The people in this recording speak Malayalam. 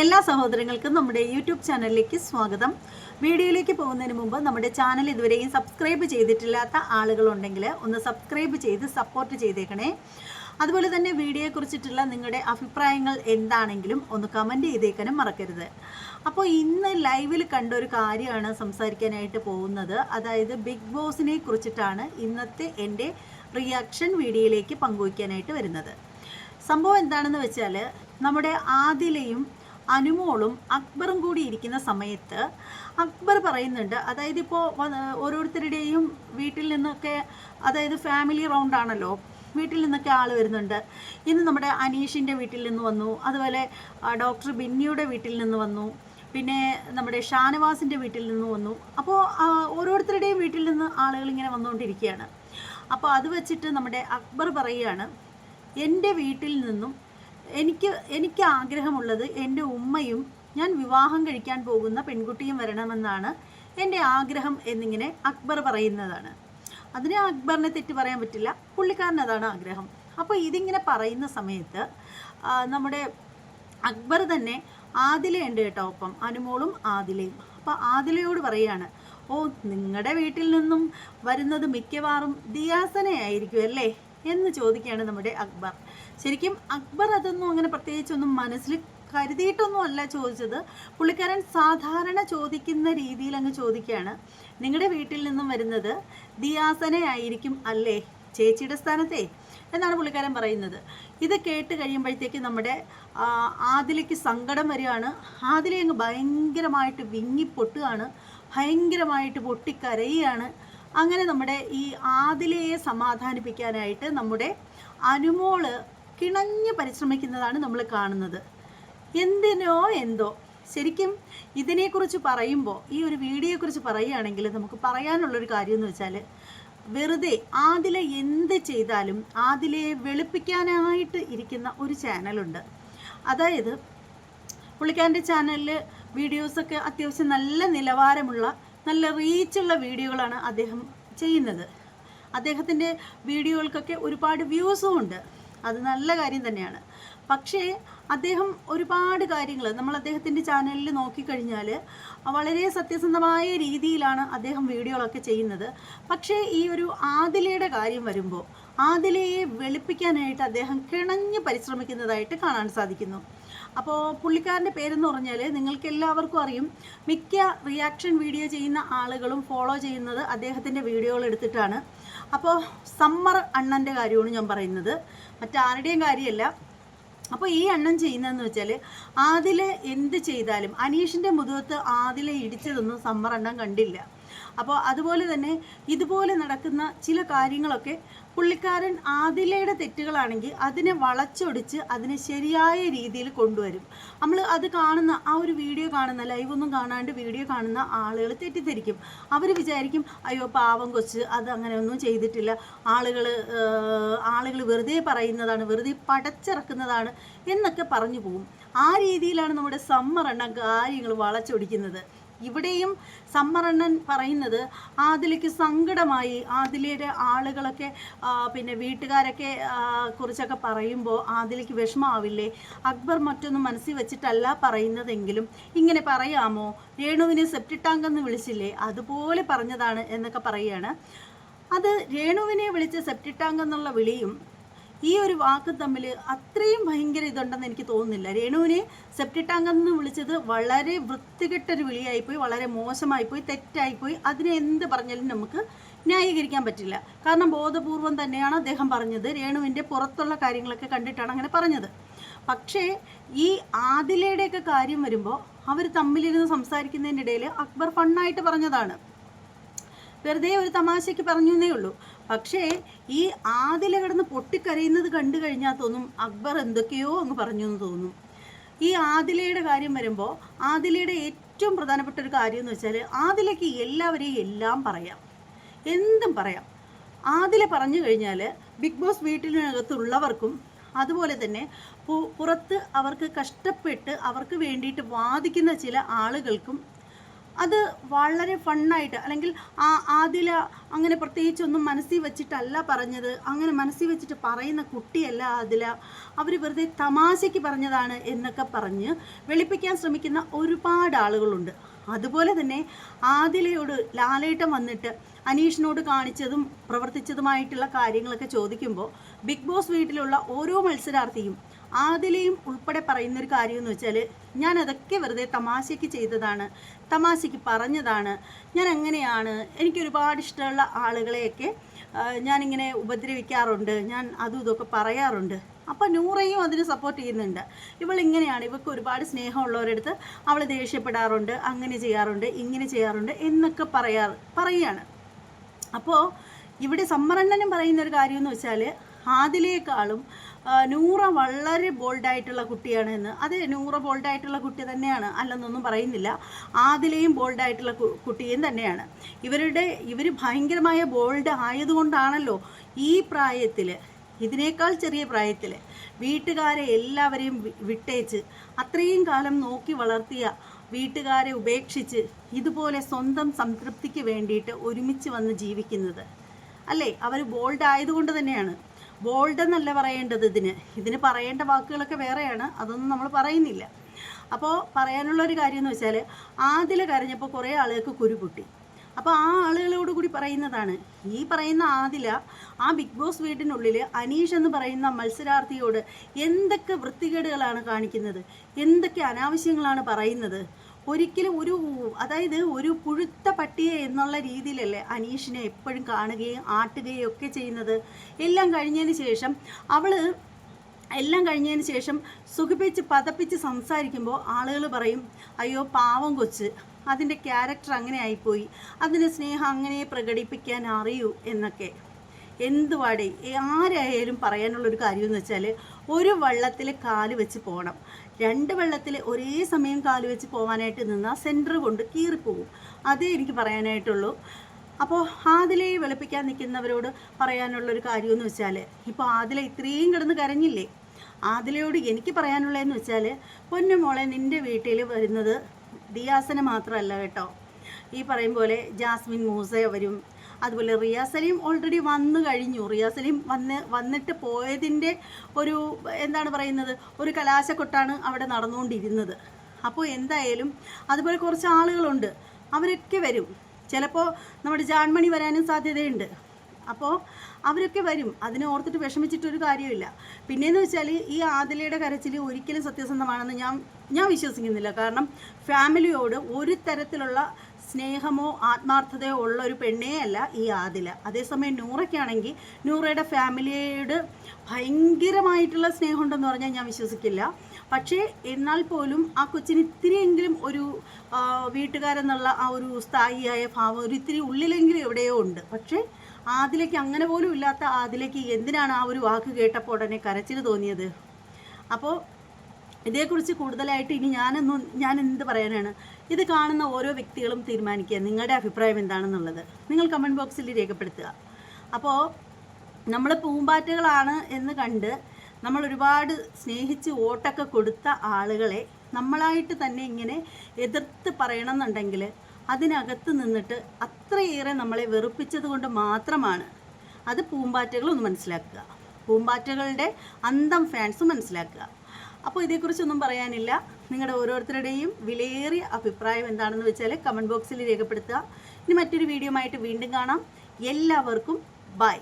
എല്ലാ സഹോദരങ്ങൾക്കും നമ്മുടെ യൂട്യൂബ് ചാനലിലേക്ക് സ്വാഗതം. വീഡിയോയിലേക്ക് പോകുന്നതിന് മുമ്പ് നമ്മുടെ ചാനൽ ഇതുവരെയും സബ്സ്ക്രൈബ് ചെയ്തിട്ടില്ലാത്ത ആളുകളുണ്ടെങ്കിൽ ഒന്ന് സബ്സ്ക്രൈബ് ചെയ്ത് സപ്പോർട്ട് ചെയ്തേക്കണേ. അതുപോലെ തന്നെ വീഡിയോയെക്കുറിച്ചിട്ടുള്ള നിങ്ങളുടെ അഭിപ്രായങ്ങൾ എന്താണെങ്കിലും ഒന്ന് കമന്റ് ചെയ്തേക്കാനും മറക്കരുത്. അപ്പോൾ ഇന്ന് ലൈവിൽ കണ്ട ഒരു കാര്യമാണ് സംസാരിക്കാനായിട്ട് പോകുന്നത്. അതായത് ബിഗ് ബോസിനെ കുറിച്ചിട്ടാണ് ഇന്നത്തെ എന്റെ റിയാക്ഷൻ വീഡിയോയിലേക്ക് പങ്കുവയ്ക്കാനായിട്ട് വരുന്നത്. സംഭവം എന്താണെന്ന് വെച്ചാൽ നമ്മുടെ ആദിലയും അനുമോളും അക്ബറും കൂടി ഇരിക്കുന്ന സമയത്ത് അക്ബർ പറയുന്നുണ്ട് അതായത് ഇപ്പോൾ ഓരോരുത്തരുടെയും വീട്ടിൽ നിന്നൊക്കെ അതായത് ഫാമിലി റൗണ്ട് ആണല്ലോ വീട്ടിൽ നിന്നൊക്കെ ആൾ വരുന്നുണ്ട്. ഇന്ന് നമ്മുടെ അനീഷിന്റെ വീട്ടിൽ നിന്ന് വന്നു അതുപോലെ ഡോക്ടർ ബിന്നിയുടെ വീട്ടിൽ നിന്ന് വന്നു പിന്നെ നമ്മുടെ ഷാനവാസിന്റെ വീട്ടിൽ നിന്ന് വന്നു. അപ്പോൾ ഓരോരുത്തരുടെയും വീട്ടിൽ നിന്ന് ആളുകൾ ഇങ്ങനെ വന്നുകൊണ്ടിരിക്കുകയാണ്. അപ്പോൾ അത് വെച്ചിട്ട് നമ്മുടെ അക്ബർ പറയുകയാണ് എന്റെ വീട്ടിൽ നിന്നും എനിക്ക് എനിക്ക് ആഗ്രഹമുള്ളത് എന്റെ ഉമ്മയും ഞാൻ വിവാഹം കഴിക്കാൻ പോകുന്ന പെൺകുട്ടിയും വരണമെന്നാണ് എന്റെ ആഗ്രഹം എന്നിങ്ങനെ അക്ബർ പറയുന്നതാണ്. അതിനെ അക്ബറിനെ തെറ്റ് പറയാൻ പറ്റില്ല. പുള്ളിക്കാരൻ അതാണ് ആഗ്രഹം. അപ്പോൾ ഇതിങ്ങനെ പറയുന്ന സമയത്ത് നമ്മുടെ അക്ബർ തന്നെ ആദിലയുണ്ട് കേട്ടോ ഒപ്പം. അനുമോളും ആദിലയും. അപ്പോൾ ആദിലയോട് പറയാണ് ഓ നിങ്ങളുടെ വീട്ടിൽ നിന്നും വരുന്നത് മിക്കവാറും ദിയാസനയായിരിക്കും അല്ലേ? എന്ന് ചോദിക്കുകയാണ് നമ്മുടെ അക്ബർ. ശരിക്കും അക്ബർ അതൊന്നും അങ്ങനെ പ്രത്യേകിച്ചൊന്നും മനസ്സിൽ കരുതിയിട്ടൊന്നും അല്ല ചോദിച്ചത്. പുള്ളിക്കാരൻ സാധാരണ ചോദിക്കുന്ന രീതിയിൽ അങ്ങ് ചോദിക്കുകയാണ്. നിങ്ങളുടെ വീട്ടിൽ നിന്നും വരുന്നത് ദിയാസനെ ആയിരിക്കും അല്ലേ? ചേച്ചിയുടെ സ്ഥാനത്തെ? എന്നാണ് പുള്ളിക്കാരൻ പറയുന്നത്. ഇത് കേട്ട് കഴിയുമ്പോഴത്തേക്ക് നമ്മുടെ ആദിലയ്ക്ക് സങ്കടം വരികയാണ്. ആദിലെ അങ്ങ് ഭയങ്കരമായിട്ട് വിങ്ങിപ്പൊട്ടുകയാണ്. ഭയങ്കരമായിട്ട് പൊട്ടിക്കരയുകയാണ്. അങ്ങനെ നമ്മുടെ ഈ ആദിലയെ സമാധാനിപ്പിക്കാനായിട്ട് നമ്മുടെ അനുമോൾ കിണഞ്ഞ് പരിശ്രമിക്കുന്നതാണ് നമ്മൾ കാണുന്നത്. എന്തിനോ എന്തോ. ശരിക്കും ഇതിനെക്കുറിച്ച് പറയുമ്പോൾ ഈ ഒരു വീഡിയോയെക്കുറിച്ച് പറയുകയാണെങ്കിൽ നമുക്ക് പറയാനുള്ളൊരു കാര്യം എന്ന് വെച്ചാൽ വെറുതെ ആദില എന്ത് ചെയ്താലും ആദിലയെ വെളുപ്പിക്കാനായിട്ട് ഇരിക്കുന്ന ഒരു ചാനലുണ്ട്. അതായത് പുള്ളിക്കാരന്റെ ചാനലിൽ വീഡിയോസൊക്കെ അത്യാവശ്യം നല്ല നിലവാരമുള്ള നല്ല റീച്ചുള്ള വീഡിയോകളാണ് അദ്ദേഹം ചെയ്യുന്നത്. അദ്ദേഹത്തിന്റെ വീഡിയോകൾക്കൊക്കെ ഒരുപാട് വ്യൂസും ഉണ്ട്. അത് നല്ല കാര്യം തന്നെയാണ്. പക്ഷേ അദ്ദേഹം ഒരുപാട് കാര്യങ്ങൾ നമ്മൾ അദ്ദേഹത്തിന്റെ ചാനലിൽ നോക്കിക്കഴിഞ്ഞാൽ വളരെ സത്യസന്ധമായ രീതിയിലാണ് അദ്ദേഹം വീഡിയോകളൊക്കെ ചെയ്യുന്നത്. പക്ഷേ ഈ ഒരു ആദിലയുടെ കാര്യം വരുമ്പോൾ ആദിലയെ വെളുപ്പിക്കാനായിട്ട് അദ്ദേഹം കിണഞ്ഞ് പരിശ്രമിക്കുന്നതായിട്ട് കാണാൻ സാധിക്കുന്നു. അപ്പോൾ പുള്ളിക്കാരന്റെ പേരെന്ന് പറഞ്ഞാൽ നിങ്ങൾക്ക് എല്ലാവർക്കും അറിയും. മിക്ക റിയാക്ഷൻ വീഡിയോ ചെയ്യുന്ന ആളുകളും ഫോളോ ചെയ്യുന്നത് അദ്ദേഹത്തിന്റെ വീഡിയോകൾ എടുത്തിട്ടാണ്. അപ്പോൾ സമ്മർ അണ്ണന്റെ കാര്യമാണ് ഞാൻ പറയുന്നത്. മറ്റാരുടെയും കാര്യമല്ല. അപ്പോൾ ഈ അണ്ണൻ ചെയ്യുന്നതെന്ന് വെച്ചാൽ ആദിൽ എന്ത് ചെയ്താലും അനീഷിന്റെ മുതുകത്ത് ആദിലെ ഇടിച്ചതൊന്നും സമ്മർ അണ്ണൻ കണ്ടില്ല. അപ്പോൾ അതുപോലെ തന്നെ ഇതുപോലെ നടക്കുന്ന ചില കാര്യങ്ങളൊക്കെ പുള്ളിക്കാരൻ ആദിലയുടെ തെറ്റുകളാണെങ്കിൽ അതിനെ വളച്ചൊടിച്ച് അതിനെ ശരിയായ രീതിയിൽ കൊണ്ടുവരും. നമ്മൾ അത് കാണുന്ന ആ ഒരു വീഡിയോ കാണുന്ന ലൈവൊന്നും കാണാണ്ട് വീഡിയോ കാണുന്ന ആളുകൾ തെറ്റിദ്ധരിക്കും. അവർ വിചാരിക്കും അയ്യോ പാവം കൊച്ച് അത് അങ്ങനെ ഒന്നും ചെയ്തിട്ടില്ല. ആളുകൾ ആളുകൾ വെറുതെ പറയുന്നതാണ് വെറുതെ പടച്ചിറക്കുന്നതാണ് എന്നൊക്കെ പറഞ്ഞു പോകും. ആ രീതിയിലാണ് നമ്മുടെ സമ്മറെണ്ണ കാര്യങ്ങൾ വളച്ചൊടിക്കുന്നത്. ഇവിടെയും സമ്മറണ്ണൻ പറയുന്നത് ആദിലയ്ക്ക് സങ്കടമായി. ആദിലയുടെ ആളുകളൊക്കെ പിന്നെ വീട്ടുകാരൊക്കെ കുറിച്ചൊക്കെ പറയുമ്പോൾ ആദിലയ്ക്ക് വിഷമാവില്ലേ അക്ബർ മറ്റൊന്നും മനസ്സിൽ വെച്ചിട്ടല്ല പറയുന്നതെങ്കിലും ഇങ്ങനെ പറയാമോ? രേണുവിനെ സെപ്റ്റിട്ടാങ്കെന്ന് വിളിച്ചില്ലേ? അതുപോലെ പറഞ്ഞതാണ് എന്നൊക്കെ പറയുകയാണ്. അത് രേണുവിനെ വിളിച്ച സെപ്റ്റിട്ടാങ്കെന്നുള്ള വിളിയും ഈ ഒരു വാക്ക് തമ്മിൽ അത്രയും ഭയങ്കര ഇതുണ്ടെന്ന് എനിക്ക് തോന്നുന്നില്ല. രേണുവിനെ സെപ്റ്റി എന്ന് വിളിച്ചത് വളരെ വൃത്തികെട്ടൊരു വിളിയായിപ്പോയി വളരെ മോശമായിപ്പോയി തെറ്റായിപ്പോയി. അതിനെ എന്ത് പറഞ്ഞാലും നമുക്ക് ന്യായീകരിക്കാൻ പറ്റില്ല. കാരണം ബോധപൂർവം തന്നെയാണ് അദ്ദേഹം പറഞ്ഞത്. രേണുവിന്റെ പുറത്തുള്ള കാര്യങ്ങളൊക്കെ കണ്ടിട്ടാണ് അങ്ങനെ പറഞ്ഞത്. പക്ഷേ ഈ ആദിലയുടെയൊക്കെ കാര്യം വരുമ്പോൾ അവർ തമ്മിലിരുന്ന് സംസാരിക്കുന്നതിന്റെ ഇടയിൽ അക്ബർ ഫണ്ണായിട്ട് പറഞ്ഞതാണ്. വെറുതെ ഒരു തമാശയ്ക്ക് പറഞ്ഞു എന്നേ ഉള്ളൂ. പക്ഷേ ഈ ആദില കിടന്ന് പൊട്ടിക്കരയുന്നത് കണ്ടു കഴിഞ്ഞാൽ തോന്നും അക്ബർ എന്തൊക്കെയോ അങ്ങ് പറഞ്ഞു എന്ന് തോന്നും. ഈ ആദിലയുടെ കാര്യം വരുമ്പോൾ ആദിലയുടെ ഏറ്റവും പ്രധാനപ്പെട്ട ഒരു കാര്യം എന്ന് വെച്ചാൽ ആദിലയ്ക്ക് എല്ലാവരെയും എല്ലാം പറയാം. എന്തും പറയാം. ആദില പറഞ്ഞു കഴിഞ്ഞാൽ ബിഗ് ബോസ് വീട്ടിനകത്തുള്ളവർക്കും അതുപോലെ തന്നെ പുറത്ത് അവർക്ക് കഷ്ടപ്പെട്ട് അവർക്ക് വേണ്ടിയിട്ട് വാദിക്കുന്ന ചില ആളുകൾക്കും അത് വളരെ ഫണ്ണായിട്ട് അല്ലെങ്കിൽ ആ ആദില അങ്ങനെ പ്രത്യേകിച്ചൊന്നും മനസ്സിൽ വെച്ചിട്ടല്ല പറഞ്ഞത്. അങ്ങനെ മനസ്സിൽ വെച്ചിട്ട് പറയുന്ന കുട്ടിയല്ല ആദില. അവർ വെറുതെ തമാശയ്ക്ക് പറഞ്ഞതാണ് എന്നൊക്കെ പറഞ്ഞ് വെളുപ്പിക്കാൻ ശ്രമിക്കുന്ന ഒരുപാട് ആളുകളുണ്ട്. അതുപോലെ തന്നെ ആദിലയോട് ലാലേട്ടം വന്നിട്ട് അനീഷിനോട് കാണിച്ചതും പ്രവർത്തിച്ചതുമായിട്ടുള്ള കാര്യങ്ങളൊക്കെ ചോദിക്കുമ്പോൾ ബിഗ് ബോസ് വീട്ടിലുള്ള ഓരോ മത്സരാർത്ഥിയും ആദിലയും ഉൾപ്പെടെ പറയുന്ന ഒരു കാര്യം എന്ന് വെച്ചാൽ ഞാൻ അതൊക്കെ വെറുതെ തമാശയ്ക്ക് ചെയ്തതാണ് തമാശയ്ക്ക് പറഞ്ഞതാണ്. ഞാൻ എങ്ങനെയാണ് എനിക്ക് ഒരുപാട് ഇഷ്ടമുള്ള ആളുകളെയൊക്കെ ഞാനിങ്ങനെ ഉപദ്രവിക്കാറുണ്ട് ഞാൻ അതും ഇതൊക്കെ പറയാറുണ്ട്. അപ്പം നൂറയും അതിന് സപ്പോർട്ട് ചെയ്യുന്നുണ്ട്. ഇവൾ ഇങ്ങനെയാണ് ഇവൾക്ക് ഒരുപാട് സ്നേഹമുള്ളവരടുത്ത് അവൾ ദേഷ്യപ്പെടാറുണ്ട് അങ്ങനെ ചെയ്യാറുണ്ട് ഇങ്ങനെ ചെയ്യാറുണ്ട് എന്നൊക്കെ പറയാറ് പറയുകയാണ്. അപ്പോൾ ഇവിടെ സമ്മറണ്ണനും പറയുന്ന ഒരു വെച്ചാൽ ആദിലേക്കാളും ആ, നൂറ വളരെ ബോൾഡായിട്ടുള്ള കുട്ടിയാണ് എന്ന്. അതെ നൂറ ബോൾഡായിട്ടുള്ള കുട്ടി തന്നെയാണ് അല്ലെന്നൊന്നും പറയുന്നില്ല. ആദിലയും ബോൾഡായിട്ടുള്ള കുട്ടിയും തന്നെയാണ്. ഇവരുടെ ഇവർ ഭയങ്കരമായ ബോൾഡ് ആയതുകൊണ്ടാണല്ലോ ഈ പ്രായത്തിൽ ഇതിനേക്കാൾ ചെറിയ പ്രായത്തിൽ വീട്ടുകാരെ എല്ലാവരെയും വിട്ടേച്ച് അത്രയും കാലം നോക്കി വളർത്തിയ വീട്ടുകാരെ ഉപേക്ഷിച്ച് ഇതുപോലെ സ്വന്തം സംതൃപ്തിക്ക് വേണ്ടിയിട്ട് ഒരുമിച്ച് വന്ന് ജീവിക്കുന്നത്. അല്ലേ? അവർ ബോൾഡ് ആയതുകൊണ്ട് തന്നെയാണ്. ബോൾഡ് എന്നല്ല പറയേണ്ടത് ഇതിന്? ഇതിന് പറയേണ്ട വാക്കുകളൊക്കെ വേറെയാണ് അതൊന്നും നമ്മൾ പറയുന്നില്ല. അപ്പോൾ പറയാനുള്ള ഒരു കാര്യം എന്ന് വെച്ചാൽ ആദില കരഞ്ഞപ്പോൾ കുറേ ആളുകൾക്ക് കുരു പൊട്ടി. അപ്പോൾ ആ ആളുകളോട് കൂടി പറയുന്നതാണ് ഈ പറയുന്ന ആദില ആ ബിഗ് ബോസ് വീട്ടിനുള്ളിൽ അനീഷ് എന്ന് പറയുന്ന മത്സരാർത്ഥിയോട് എന്തൊക്കെ വൃത്തികേടുകളാണ് കാണിക്കുന്നത്? എന്തൊക്കെ അനാവശ്യങ്ങളാണ് പറയുന്നത്? ഒരിക്കലും ഒരു അതായത് ഒരു പുഴുത്ത പട്ടിയെ എന്നുള്ള രീതിയിലല്ലേ അനീഷിനെ എപ്പോഴും കാണുകയും ആട്ടുകയും ഒക്കെ ചെയ്യുന്നത്. എല്ലാം കഴിഞ്ഞതിന് ശേഷം അവൾ എല്ലാം കഴിഞ്ഞതിന് ശേഷം സുഖിപ്പിച്ച് പതപ്പിച്ച് സംസാരിക്കുമ്പോൾ ആളുകൾ പറയും അയ്യോ പാവം കൊച്ച്. അതിന്റെ ക്യാരക്ടർ അങ്ങനെ ആയിപ്പോയി. അതിന് സ്നേഹം അങ്ങനെ പ്രകടിപ്പിക്കാൻ അറിയൂ എന്നൊക്കെ. എന്തുവാടേ? ആരായാലും പറയാനുള്ളൊരു കാര്യം എന്ന് വെച്ചാൽ ഒരു വള്ളത്തിൽ കാൽ വെച്ച് പോകണം രണ്ട് വെള്ളത്തിൽ ഒരേ സമയം കാൽ വെച്ച് പോകാനായിട്ട് നിന്നാൽ സെന്റർ കൊണ്ട് കീറിപ്പോവും. അതേ എനിക്ക് പറയാനായിട്ടുള്ളൂ. അപ്പോൾ ആദിലെ വെളുപ്പിക്കാൻ നിൽക്കുന്നവരോട് പറയാനുള്ളൊരു കാര്യമെന്ന് വെച്ചാൽ ഇപ്പോൾ ആദില ഇത്രയും കിടന്ന് കരഞ്ഞില്ലേ? ആദിലയോട് എനിക്ക് പറയാനുള്ളതെന്ന് വെച്ചാൽ പൊന്നു മോളെ നിന്റെ വീട്ടിൽ വരുന്നത് ദിയാസന മാത്രമല്ല കേട്ടോ. ഈ പറയും പോലെ ജാസ്മിൻ മൂസ വരും അതുപോലെ റിയാസലിയും ഓൾറെഡി വന്നു കഴിഞ്ഞു. റിയാസലിയും വന്ന് വന്നിട്ട് പോയതിന്റെ ഒരു എന്താണ് പറയുന്നത് ഒരു കലാശക്കൊട്ടാണ് അവിടെ നടന്നുകൊണ്ടിരുന്നത്. അപ്പോൾ എന്തായാലും അതുപോലെ കുറച്ച് ആളുകളുണ്ട്. അവരൊക്കെ വരും. ചിലപ്പോൾ നമ്മുടെ ജാൺമണി വരാനും സാധ്യതയുണ്ട്. അപ്പോൾ അവരൊക്കെ വരും. അതിനെ ഓർത്തിട്ട് വിഷമിച്ചിട്ടൊരു കാര്യമില്ല പിന്നെയെന്ന് വെച്ചാൽ ഈ ആദിലയുടെ കരച്ചിൽ ഒരിക്കലും സത്യസന്ധമാണെന്ന് ഞാൻ ഞാൻ വിശ്വസിക്കുന്നില്ല. കാരണം ഫാമിലിയോട് ഒരു തരത്തിലുള്ള സ്നേഹമോ ആത്മാർത്ഥതയോ ഉള്ള ഒരു പെണ്ണേ അല്ല ഈ ആദില. അതേസമയം നൂറയ്ക്കാണെങ്കിൽ നൂറയുടെ ഫാമിലിയോട് ഭയങ്കരമായിട്ടുള്ള സ്നേഹമുണ്ടെന്ന് പറഞ്ഞാൽ ഞാൻ വിശ്വസിക്കില്ല. പക്ഷേ എന്നാൽ പോലും ആ കൊച്ചിന് ഇത്തിരിയെങ്കിലും ഒരു വീട്ടുകാരെന്നുള്ള ആ ഒരു സ്ഥായിയായ ഭാവം ഒരു ഇത്തിരി ഉള്ളിലെങ്കിലും എവിടെയോ ഉണ്ട്. പക്ഷേ ആദിലേക്ക് അങ്ങനെ പോലും ഇല്ലാത്ത ആദിലേക്ക് എന്തിനാണ് ആ ഒരു വാക്ക് കേട്ടപ്പോൾ ഉടനെ കരച്ചിൽ തോന്നിയത്? അപ്പോൾ ഇതേക്കുറിച്ച് കൂടുതലായിട്ട് ഇനി ഞാനൊന്നും ഞാൻ എന്ത് പറയാനാണ്? ഇത് കാണുന്ന ഓരോ വ്യക്തികളും തീരുമാനിക്കുക. നിങ്ങളുടെ അഭിപ്രായം എന്താണെന്നുള്ളത് നിങ്ങൾ കമന്റ് ബോക്സിൽ രേഖപ്പെടുത്തുക. അപ്പോൾ നമ്മൾ പൂമ്പാറ്റകളാണ് എന്ന് കണ്ട് നമ്മൾ ഒരുപാട് സ്നേഹിച്ച് വോട്ടൊക്കെ കൊടുത്ത ആളുകളെ നമ്മളായിട്ട് തന്നെ ഇങ്ങനെ എതിർത്ത് പറയണമെന്നുണ്ടെങ്കിൽ അതിനകത്ത് നിന്നിട്ട് അത്രയേറെ നമ്മളെ വെറുപ്പിച്ചത് കൊണ്ട് മാത്രമാണ് അത് പൂമ്പാറ്റകളൊന്ന് മനസ്സിലാക്കുക. പൂമ്പാറ്റകളുടെ അന്തം ഫാൻസ് മനസ്സിലാക്കുക. അപ്പോൾ ഇതേക്കുറിച്ചൊന്നും പറയാനില്ല. നിങ്ങളുടെ ഓരോരുത്തരുടെയും വിലയേറിയ അഭിപ്രായം എന്താണെന്ന് വെച്ചാൽ കമന്റ് ബോക്സിൽ രേഖപ്പെടുത്തുക. ഇനി മറ്റൊരു വീഡിയോ ആയിട്ട് വീണ്ടും കാണാം. എല്ലാവർക്കും ബൈ